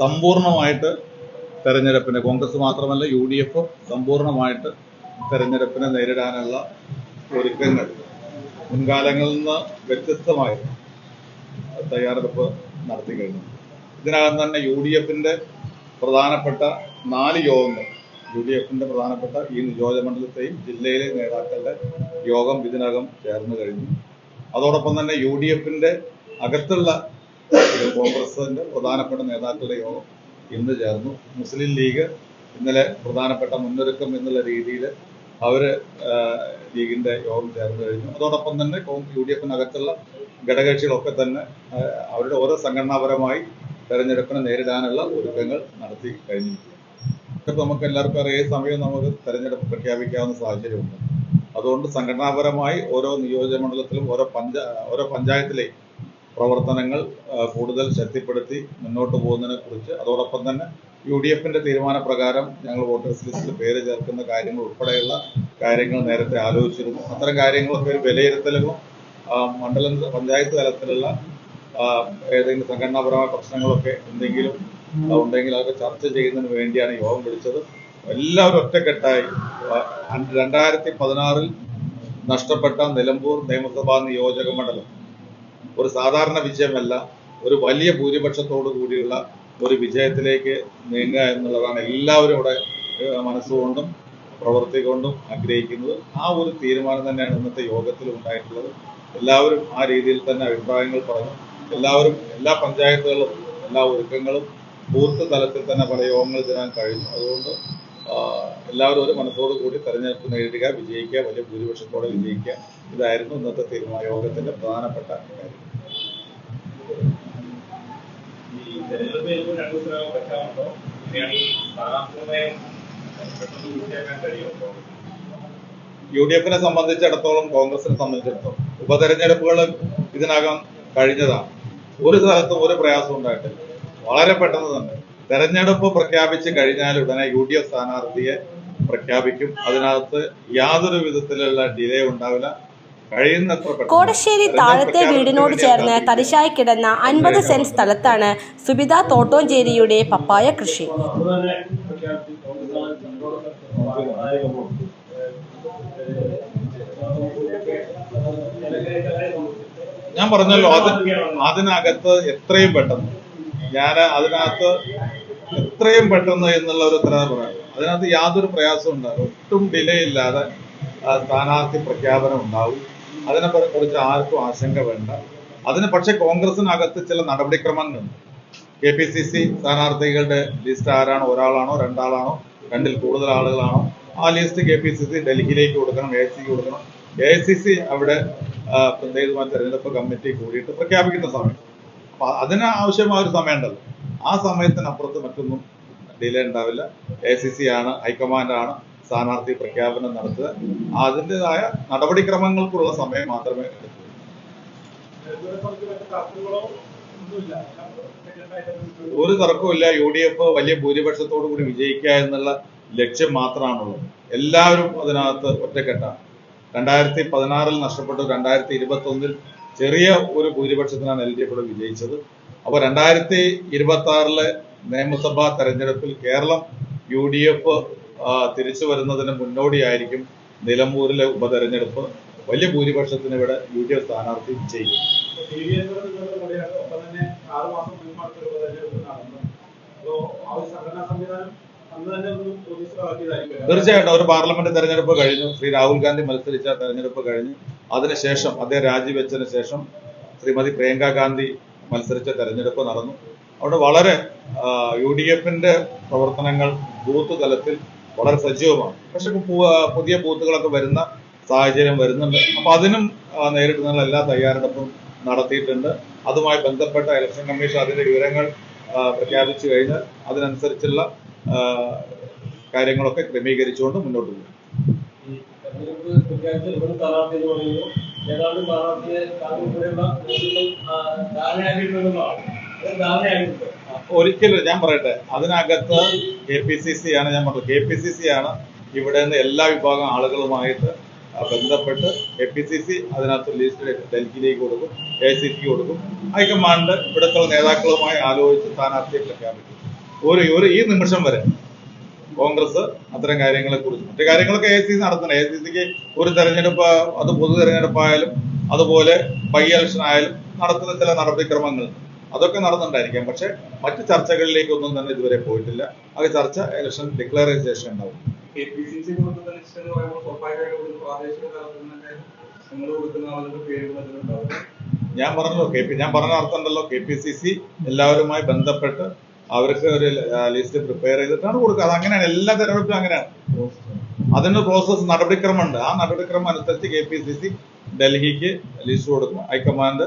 സമ്പൂർണമായിട്ട് തെരഞ്ഞെടുപ്പിനെ കോൺഗ്രസ് മാത്രമല്ല U D F സമ്പൂർണമായിട്ട് തെരഞ്ഞെടുപ്പിനെ നേരിടാനുള്ള ഒരുക്കങ്ങൾ മുൻകാലങ്ങളിൽ നിന്ന് വ്യത്യസ്തമായിരുന്നു. തയ്യാറെടുപ്പ് നടത്തി കഴിഞ്ഞു. ഇതിനകം തന്നെ യു ഡി എഫിന്റെ പ്രധാനപ്പെട്ട നാല് യോഗങ്ങൾ യു ഡി എഫിന്റെ പ്രധാനപ്പെട്ട ഈ നിയോജകമണ്ഡലത്തെയും ജില്ലയിലെ നേതാക്കളുടെ യോഗം ഇതിനകം ചേർന്നു കഴിഞ്ഞു. അതോടൊപ്പം തന്നെ യു ഡി എഫിന്റെ അകത്തുള്ള ഒരു കോൺഗ്രസിന്റെ പ്രധാനപ്പെട്ട നേതാക്കളുടെ യോഗം ഇന്ന് ചേർന്നു. മുസ്ലിം ലീഗ് ഇന്നലെ പ്രധാനപ്പെട്ട മുന്നൊരുക്കം എന്നുള്ള രീതിയിൽ അവർ ആ, ലീഗിന്റെ യോഗം ചേർന്നു കഴിഞ്ഞു. അതോടൊപ്പം തന്നെ യു ഡി എഫിനകത്തുള്ള ഘടകകക്ഷികളൊക്കെ തന്നെ അവരുടെ ഓരോ സംഘടനാപരമായി തെരഞ്ഞെടുപ്പിനെ നേരിടാനുള്ള ഒരുക്കങ്ങൾ നടത്തി കഴിഞ്ഞിരിക്കുകയാണ്. ഇപ്പം നമുക്ക് എല്ലാവർക്കും അറിയാം സമയം നമുക്ക് തെരഞ്ഞെടുപ്പ് പ്രഖ്യാപിക്കാവുന്ന സാഹചര്യമുണ്ട്. അതുകൊണ്ട് സംഘടനാപരമായി ഓരോ നിയോജക മണ്ഡലത്തിലും ഓരോ പഞ്ചാ ഓരോ പഞ്ചായത്തിലെയും പ്രവർത്തനങ്ങൾ കൂടുതൽ ശക്തിപ്പെടുത്തി മുന്നോട്ട് പോകുന്നതിനെ കുറിച്ച്. അതോടൊപ്പം തന്നെ യു ഡി എഫിന്റെ തീരുമാനപ്രകാരം ഞങ്ങൾ വോട്ടേഴ്സ് ലിസ്റ്റിൽ പേര് ചേർക്കുന്ന കാര്യങ്ങൾ ഉൾപ്പെടെയുള്ള കാര്യങ്ങൾ നേരത്തെ ആലോചിച്ചിരുന്നു. അത്തരം കാര്യങ്ങളൊക്കെ ഒരു വിലയിരുത്തലുകളും മണ്ഡല പഞ്ചായത്ത് തലത്തിലുള്ള ഏതെങ്കിലും സംഘടനാപരമായ പ്രശ്നങ്ങളൊക്കെ എന്തെങ്കിലും ഉണ്ടെങ്കിൽ അതൊക്കെ ചർച്ച ചെയ്യുന്നതിന് വേണ്ടിയാണ് യോഗം വിളിച്ചത്. എല്ലാവരും ഒറ്റക്കെട്ടായി. രണ്ടായിരത്തി പതിനാറിൽ നഷ്ടപ്പെട്ട നിലമ്പൂർ നിയമസഭാ നിയോജക മണ്ഡലം. ഒരു സാധാരണ വിജയമല്ല ഒരു വലിയ ഭൂരിപക്ഷത്തോടു കൂടിയുള്ള ഒരു വിജയത്തിലേക്ക് നീങ്ങുക എന്നുള്ളതാണ് എല്ലാവരും ഇവിടെ മനസ്സുകൊണ്ടും പ്രവൃത്തി കൊണ്ടും ആഗ്രഹിക്കുന്നത്. ആ ഒരു തീരുമാനം തന്നെയാണ് ഇന്നത്തെ യോഗത്തിൽ ഉണ്ടായിട്ടുള്ളത്. എല്ലാവരും ആ രീതിയിൽ തന്നെ അഭിപ്രായങ്ങൾ പറഞ്ഞു. എല്ലാവരും എല്ലാ പഞ്ചായത്തുകളും എല്ലാ ഒരുക്കങ്ങളും ബൂത്ത് തലത്തിൽ തന്നെ പല യോഗങ്ങൾ ചേരാൻ കഴിഞ്ഞു അതുകൊണ്ട് എല്ലാവരും ഒരു മനസ്സോടു കൂടി തെരഞ്ഞെടുപ്പ് നേരിടുക വിജയിക്കുക വലിയ ഭൂരിപക്ഷത്തോടെ വിജയിക്കുക. ഇതായിരുന്നു ഇന്നത്തെ തീരുമാന. യോഗത്തിന്റെ പ്രധാനപ്പെട്ട കാര്യം. യു ഡി എഫിനെ സംബന്ധിച്ചിടത്തോളം കോൺഗ്രസിനെ സംബന്ധിച്ചിടത്തോളം ഉപതെരഞ്ഞെടുപ്പുകൾ ഇതിനകം കഴിഞ്ഞതാണ്. ഒരു സ്ഥലത്തും ഒരു പ്രയാസം ഉണ്ടായിട്ടില്ല. വളരെ പെട്ടെന്ന് തന്നെ. തെരഞ്ഞെടുപ്പ് പ്രഖ്യാപിച്ചു കഴിഞ്ഞാൽ ഉടനെ യു ഡി എഫ് സ്ഥാനാർത്ഥിയെ പ്രഖ്യാപിക്കും. അതിനകത്ത് യാതൊരു വിധത്തിലുള്ള ഡിലേ ഉണ്ടാവില്ല. കോടശ്ശേരി താഴത്തെ വീടിനോട് ചേർന്ന് തരിശായി കിടന്ന അൻപത് സെന്റ് സ്ഥലത്താണ് സുബിത തോട്ടോഞ്ചേരിയുടെ പപ്പായ കൃഷി. ഞാൻ പറഞ്ഞല്ലോ അത് അതിനകത്ത് എത്രയും പെട്ടെന്ന്. ഞാൻ അതിനകത്ത് എത്രയും പെട്ടെന്ന് എന്നുള്ള ഒരു പറയാം. അതിനകത്ത് യാതൊരു പ്രയാസവും ഉണ്ടാകും ഒട്ടും ഡിലേ ഇല്ലാതെ സ്ഥാനാർത്ഥി പ്രഖ്യാപനം ഉണ്ടാവും. അതിനെ കുറിച്ച് ആർക്കും ആശങ്ക വേണ്ട. അതിന് പക്ഷേ കോൺഗ്രസിനകത്ത് ചില നടപടിക്രമങ്ങളുണ്ട്. കെ പി സി സി സ്ഥാനാർത്ഥികളുടെ ലിസ്റ്റ് ആരാണോ? ഒരാളാണോ? രണ്ടാളാണോ? രണ്ടിൽ കൂടുതൽ ആളുകളാണോ? ആ list K P C C ഡൽഹിയിലേക്ക് കൊടുക്കണം എ സി കൊടുക്കണം. എ സി സി അവിടെ പ്രത്യേകമായ തെരഞ്ഞെടുപ്പ് കമ്മിറ്റി കൂടിയിട്ട് പ്രഖ്യാപിക്കുന്ന സമയം. അപ്പൊ അതിന് ആവശ്യമായ ഒരു സമയമുണ്ടല്ലോ ആ സമയത്തിനപ്പുറത്ത് മറ്റൊന്നും ഡിലേ ഉണ്ടാവില്ല. എ സി സി ആണ് ഹൈക്കമാൻഡ് ആണ് സ്ഥാനാർത്ഥി പ്രഖ്യാപനം നടത്തുക. അതിന്റെതായ നടപടിക്രമങ്ങൾക്കുള്ള സമയം മാത്രമേ എടുക്കൂ. ഒരു തർക്കവുമില്ല. യു ഡി എഫ് വലിയ ഭൂരിപക്ഷത്തോടു കൂടി വിജയിക്കുക എന്നുള്ള ലക്ഷ്യം മാത്രമാണുള്ളത്. എല്ലാവരും അതിനകത്ത് ഒറ്റക്കെട്ടാണ്. രണ്ടായിരത്തി പതിനാറിൽ നഷ്ടപ്പെട്ടു. രണ്ടായിരത്തി ഇരുപത്തി ഒന്നിൽ ചെറിയ ഒരു ഭൂരിപക്ഷത്തിനാണ് എൽ ഡി എഫ് വിജയിച്ചത്. അപ്പോൾ രണ്ടായിരത്തി ഇരുപത്തി ആറിലെ നിയമസഭാ തെരഞ്ഞെടുപ്പിൽ കേരളം യു ഡി എഫ് തിരിച്ചു വരുന്നതിന് മുന്നോടിയായിരിക്കും നിലമ്പൂരിലെ ഉപതെരഞ്ഞെടുപ്പ്. വലിയ ഭൂരിപക്ഷത്തിന് ഇവിടെ യു ഡി എഫ് സ്ഥാനാർത്ഥി ഊർജിതമാക്കിയതായിരിക്കും തീർച്ചയായിട്ടും ഒരു പാർലമെന്റ് തെരഞ്ഞെടുപ്പ് കഴിഞ്ഞു. ശ്രീ രാഹുൽ ഗാന്ധി മത്സരിച്ച തെരഞ്ഞെടുപ്പ് കഴിഞ്ഞു. അതിനുശേഷം അദ്ദേഹം രാജിവെച്ചതിന് ശേഷം ശ്രീമതി പ്രിയങ്ക ഗാന്ധി മത്സരിച്ച തെരഞ്ഞെടുപ്പ് നടന്നു. അവിടെ വളരെ യു ഡി എഫിന്റെ പ്രവർത്തനങ്ങൾ ബൂത്ത് തലത്തിൽ വളരെ സജീവമാണ്. പക്ഷെ പുതിയ ബൂത്തുകളൊക്കെ വരുന്ന സാഹചര്യം വരുന്നുണ്ട്. അപ്പൊ അതിനും നേരിടുന്നതിനുള്ള എല്ലാ തയ്യാറെടുപ്പും നടത്തിയിട്ടുണ്ട്. അതുമായി ബന്ധപ്പെട്ട ഇലക്ഷൻ കമ്മീഷൻ അതിന്റെ വിവരങ്ങൾ പ്രഖ്യാപിച്ചു കഴിഞ്ഞാൽ അതിനനുസരിച്ചുള്ള കാര്യങ്ങളൊക്കെ ക്രമീകരിച്ചുകൊണ്ട് മുന്നോട്ട് പോകും. ഏതാണ്ട് സ്ഥാനാർത്ഥിയെ ഒരിക്കലും ഞാൻ പറയട്ടെ അതിനകത്ത് കെ പി സി സി ആണ് ഞാൻ പറഞ്ഞത്. കെ പി സി സി ആണ് ഇവിടെ നിന്ന് എല്ലാ വിഭാഗം ആളുകളുമായിട്ട് ബന്ധപ്പെട്ട് കെ പി സി സി അതിനകത്ത് ലിസ്റ്റ് ഡൽഹിയിലേക്ക് കൊടുക്കും എ സി സിക്ക് കൊടുക്കും. ഹൈക്കമാൻഡ് ഇവിടുത്തെ നേതാക്കളുമായി ആലോചിച്ച് സ്ഥാനാർത്ഥിയെ പ്രഖ്യാപിക്കും. ഒരു ഒരു ഈ നിമിഷം വരെ കോൺഗ്രസ് അത്തരം കാര്യങ്ങളെ കുറിച്ച് മറ്റു കാര്യങ്ങളൊക്കെ എ സി സി നടത്തണം എ സി സിക്ക് ഒരു തെരഞ്ഞെടുപ്പ് അത് പൊതു തെരഞ്ഞെടുപ്പായാലും അതുപോലെ ബൈ ഇലക്ഷൻ ആയാലും നടത്തുന്ന ചില നടപടിക്രമങ്ങൾ അതൊക്കെ നടന്നുണ്ടായിരിക്കാം പക്ഷെ മറ്റു ചർച്ചകളിലേക്കൊന്നും തന്നെ ഇതുവരെ പോയിട്ടില്ല. ആ ചർച്ച ഇലക്ഷൻ ഡിക്ലെയർ ചെയ്ത ശേഷം ഉണ്ടാവും. ഞാൻ പറഞ്ഞല്ലോ കെ പി ഞാൻ പറഞ്ഞ അർത്ഥം ഉണ്ടല്ലോ. കെ പി സി സി എല്ലാവരുമായി ബന്ധപ്പെട്ട് അവർക്ക് ഒരു ലിസ്റ്റ് പ്രിപ്പയർ ചെയ്തിട്ടാണ് കൊടുക്കുക. അത് അങ്ങനെയാണ്. എല്ലാ തെരഞ്ഞെടുപ്പിലും അങ്ങനെയാണ്. അതിന് പ്രോസസ് നടപടിക്രമമുണ്ട്. ആ നടപടിക്രമം അനുസരിച്ച് കെ പി സി സി ഡൽഹിക്ക് ലിസ്റ്റ് കൊടുക്കും. ഹൈക്കമാൻഡ്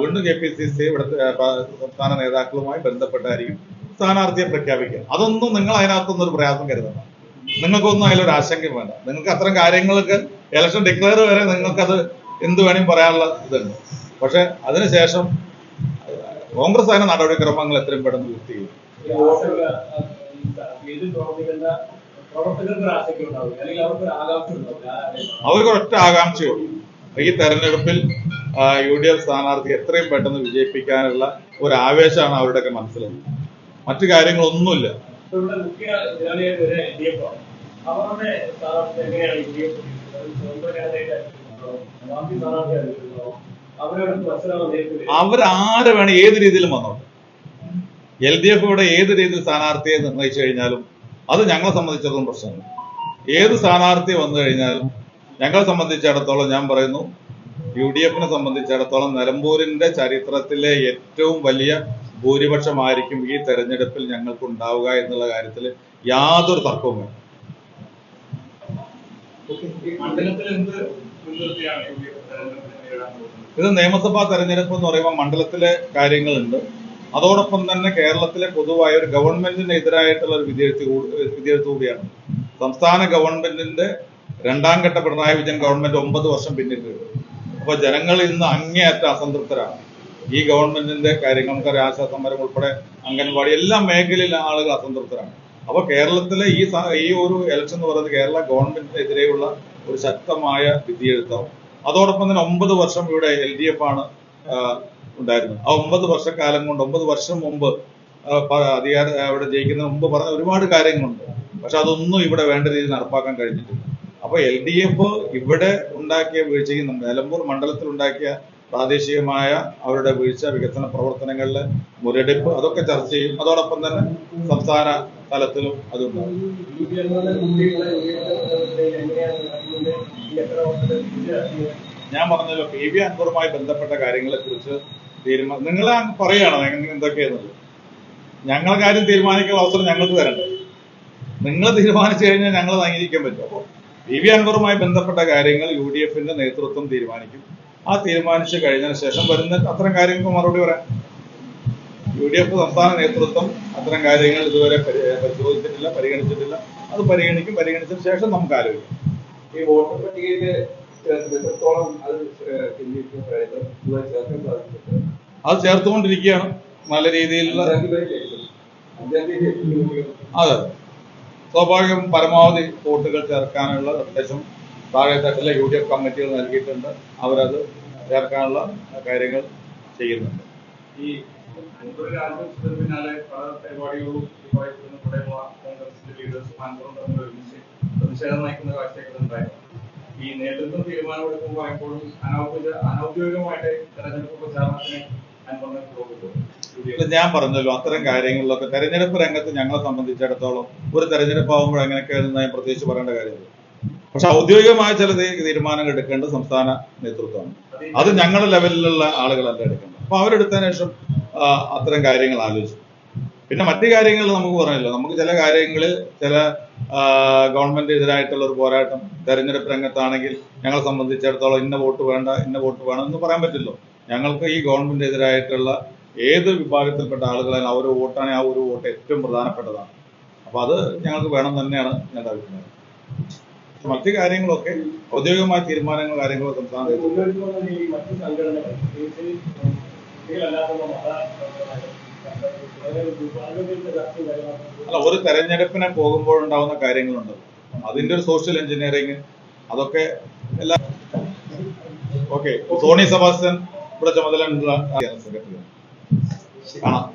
വീണ്ടും കെ പി സി സി ഇവിടുത്തെ സംസ്ഥാന നേതാക്കളുമായി ബന്ധപ്പെട്ടായിരിക്കും സ്ഥാനാർത്ഥിയെ പ്രഖ്യാപിക്കുക. അതൊന്നും നിങ്ങൾ അതിനകത്തൊന്നും ഒരു പ്രയാസം കരുതണം നിങ്ങൾക്കൊന്നും അതിലൊരു ആശങ്കയും വേണ്ട. നിങ്ങൾക്ക് അത്തരം കാര്യങ്ങൾക്ക് ഇലക്ഷൻ ഡിക്ലെയർ വരെ നിങ്ങൾക്കത് എന്ത് വേണമെങ്കിലും പറയാനുള്ള ഇതുണ്ട്. പക്ഷെ അതിനുശേഷം കോൺഗ്രസ് അതിന്റെ നടപടിക്രമങ്ങൾ എത്രയും പെട്ടെന്ന് പൂർത്തി ചെയ്യും. അവർക്ക് ഒറ്റ ആകാംക്ഷയുള്ളൂ. ഈ തെരഞ്ഞെടുപ്പിൽ യു ഡി എഫ് സ്ഥാനാർത്ഥി എത്രയും പെട്ടെന്ന് വിജയിപ്പിക്കാനുള്ള ഒരു ആവേശമാണ് അവരുടെയൊക്കെ മനസ്സിലുള്ളത്. മറ്റു കാര്യങ്ങളൊന്നുമില്ല. അവരുടെ അവരാരെ വേണം ഏത് രീതിയിലും വന്നോട്ടെ. എൽ ഡി എഫ് ഇവിടെ ഏത് രീതിയിൽ സ്ഥാനാർത്ഥിയെ നിർണയിച്ചു കഴിഞ്ഞാലും അത് ഞങ്ങളെ സംബന്ധിച്ചിടത്തോളം പ്രശ്നമാണ് ഏത് സ്ഥാനാർത്ഥി വന്നു കഴിഞ്ഞാലും ഞങ്ങളെ സംബന്ധിച്ചിടത്തോളം ഞാൻ പറയുന്നു യു ഡി എഫിനെ സംബന്ധിച്ചിടത്തോളം നിലമ്പൂരിന്റെ ചരിത്രത്തിലെ ഏറ്റവും വലിയ ഭൂരിപക്ഷമായിരിക്കും ഈ തെരഞ്ഞെടുപ്പിൽ ഞങ്ങൾക്ക് ഉണ്ടാവുക എന്നുള്ള കാര്യത്തിൽ യാതൊരു തർക്കവും വേണം മണ്ഡലത്തിൽ എന്ത് മുൻനിർത്തിയാണ് ഇത് നിയമസഭാ തെരഞ്ഞെടുപ്പ് എന്ന് പറയുമ്പോൾ മണ്ഡലത്തിലെ കാര്യങ്ങളുണ്ട്. അതോടൊപ്പം തന്നെ കേരളത്തിലെ പൊതുവായ ഒരു ഗവൺമെന്റിന് എതിരായിട്ടുള്ള ഒരു വിധിയെഴുത്ത് കൂ- വിധിയെഴുത്ത് കൂടിയാണ്. സംസ്ഥാന ഗവൺമെന്റിന്റെ രണ്ടാം ഘട്ട പിണറായി വിജയൻ ഗവൺമെന്റ് ഒമ്പത് വർഷം പിന്നിട്ട് അപ്പൊ ജനങ്ങൾ ഇന്ന് അങ്ങേയറ്റ അസംതൃപ്തരാണ്. ഈ ഗവൺമെന്റിന്റെ കാര്യങ്ങൾ നമുക്കറിയാം ആശാ ഉൾപ്പെടെ അംഗൻവാടി എല്ലാ മേഖലയിലെ ആളുകൾ അസംതൃപ്തരാണ്. അപ്പൊ കേരളത്തിലെ ഈ ഈ ഒരു ഇലക്ഷൻ എന്ന് പറയുന്നത് കേരള ഗവൺമെന്റിനെതിരെയുള്ള ഒരു ശക്തമായ വിധിയെഴുത്താവും. അതോടൊപ്പം തന്നെ ഒമ്പത് വർഷം ഇവിടെ എൽ ഡി എഫ് ആണ് ഉണ്ടായിരുന്നത്. ആ ഒമ്പത് വർഷക്കാലം കൊണ്ട് ഒമ്പത് വർഷം മുമ്പ് അധികാര ഇവിടെ ജയിക്കുന്നതിന് മുമ്പ് പറഞ്ഞ ഒരുപാട് കാര്യങ്ങളുണ്ട്. പക്ഷെ അതൊന്നും ഇവിടെ വേണ്ട രീതിയിൽ നടപ്പാക്കാൻ കഴിഞ്ഞിട്ടില്ല. അപ്പൊ എൽ ഡി എഫ് ഇവിടെ ഉണ്ടാക്കിയ വീഴ്ചയും നമ്മ- നിലമ്പൂർ മണ്ഡലത്തിൽ ഉണ്ടാക്കിയ പ്രാദേശികമായ അവരുടെ വീഴ്ച വികസന പ്രവർത്തനങ്ങളിലെ മുരടിപ്പ് അതൊക്കെ ചർച്ച ചെയ്യും. അതോടൊപ്പം തന്നെ സംസ്ഥാന തലത്തിലും അതുണ്ടാകും. ഞാൻ പറഞ്ഞല്ലോ പി വി അൻവറുമായി ബന്ധപ്പെട്ട കാര്യങ്ങളെ കുറിച്ച് തീരുമാനം നിങ്ങൾ പറയുകയാണോ നിങ്ങൾ ഞങ്ങൾ കാര്യം തീരുമാനിക്കാനുള്ള അവസരം ഞങ്ങൾക്ക് തരണ്ടേ? നിങ്ങൾ തീരുമാനിച്ചു കഴിഞ്ഞാൽ ഞങ്ങൾ അംഗീകരിക്കാൻ പറ്റും. അപ്പോൾ പി വി അൻവറുമായി ബന്ധപ്പെട്ട കാര്യങ്ങൾ യു ഡി എഫിന്റെ നേതൃത്വം തീരുമാനിക്കും. ആ തീരുമാനിച്ചു കഴിഞ്ഞതിന് ശേഷം വരുന്ന അത്തരം കാര്യങ്ങൾക്ക് മറുപടി പറയാം. യു ഡി എഫ് സംസ്ഥാന നേതൃത്വം അത്തരം കാര്യങ്ങൾ ഇതുവരെ പരി- പരിശോധിച്ചിട്ടില്ല പരിഗണിച്ചിട്ടില്ല. അത് പരിഗണിക്കും പരിഗണിച്ചതിന് ശേഷം നമുക്ക് ആലോചിക്കാം. ഈ വോട്ടർ പട്ടികയിൽ അത് ചേർത്തുകൊണ്ടിരിക്കുകയാണ് നല്ല രീതിയിലുള്ള അതെ. സ്വാഭാവികം പരമാവധി വോട്ടുകൾ ചേർക്കാനുള്ള നിർദ്ദേശം താഴെ തട്ടിലെ യു ഡി എഫ് കമ്മിറ്റികൾ നൽകിയിട്ടുണ്ട്. അവരത് ചേർക്കാനുള്ള കാര്യങ്ങൾ ചെയ്യുന്നുണ്ട്. ഈ പിന്നാലെ പല പരിപാടികളും കോൺഗ്രസിന്റെ ലീഡേഴ്സ് പ്രതിഷേധം നയിക്കുന്ന കാഴ്ചയൊക്കെ ഉണ്ടായിരുന്നു ഈ നേതൃത്വം തീരുമാനമെടുക്കുമ്പോൾ എപ്പോഴും അനൗദ്യോഗിക അനൗദ്യോഗികമായിട്ട് തെരഞ്ഞെടുപ്പ് പ്രചാരണത്തിന് ഞാൻ പറഞ്ഞല്ലോ അത്തരം കാര്യങ്ങളിലൊക്കെ തെരഞ്ഞെടുപ്പ് രംഗത്ത് ഞങ്ങളെ സംബന്ധിച്ചിടത്തോളം ഒരു തെരഞ്ഞെടുപ്പ് ആകുമ്പോൾ എങ്ങനെയൊക്കെയാണെന്ന് ഞാൻ പ്രത്യേകിച്ച് പറയേണ്ട കാര്യമില്ല. പക്ഷെ ഔദ്യോഗികമായ ചില തീരുമാനങ്ങൾ എടുക്കേണ്ടത് സംസ്ഥാന നേതൃത്വമാണ്. അത് ഞങ്ങളുടെ ലെവലിലുള്ള ആളുകളല്ല എടുക്കേണ്ടത്. അപ്പൊ അവരെടുത്തതിന് ശേഷം അത്തരം കാര്യങ്ങൾ ആലോചിച്ചു. പിന്നെ മറ്റു കാര്യങ്ങൾ നമുക്ക് പറഞ്ഞല്ലോ നമുക്ക് ചില കാര്യങ്ങളിൽ ചില ഗവൺമെന്റ് എതിരായിട്ടുള്ള ഒരു പോരാട്ടം തെരഞ്ഞെടുപ്പ് രംഗത്താണെങ്കിൽ ഞങ്ങളെ സംബന്ധിച്ചിടത്തോളം ഇന്ന വോട്ട് വേണ്ട ഇന്ന വോട്ട് വേണം എന്ന് പറയാൻ പറ്റില്ലോ. ഞങ്ങൾക്ക് ഈ ഗവൺമെന്റ് എതിരായിട്ടുള്ള ഏത് വിഭാഗത്തിൽപ്പെട്ട ആളുകളാണ് ആ ഒരു വോട്ടാണ് ആ ഒരു വോട്ട് ഏറ്റവും പ്രധാനപ്പെട്ടതാണ്. അപ്പൊ അത് ഞങ്ങൾക്ക് വേണം തന്നെയാണ് ഞാൻ അഭിപ്രായം. മറ്റു കാര്യങ്ങളൊക്കെ ഔദ്യോഗികമായ തീരുമാനങ്ങൾ കാര്യങ്ങളോ സംസ്ഥാന അല്ല ഒരു തെരഞ്ഞെടുപ്പിനെ പോകുമ്പോഴുണ്ടാവുന്ന കാര്യങ്ങളുണ്ട്. അതിന്റെ ഒരു സോഷ്യൽ എഞ്ചിനീയറിങ് അതൊക്കെ എല്ലാ ഓക്കെ സോണി സെബാസ്റ്റ്യൻ ഇവിടെ ചുമതല സെക്രട്ടറി. കാണാം.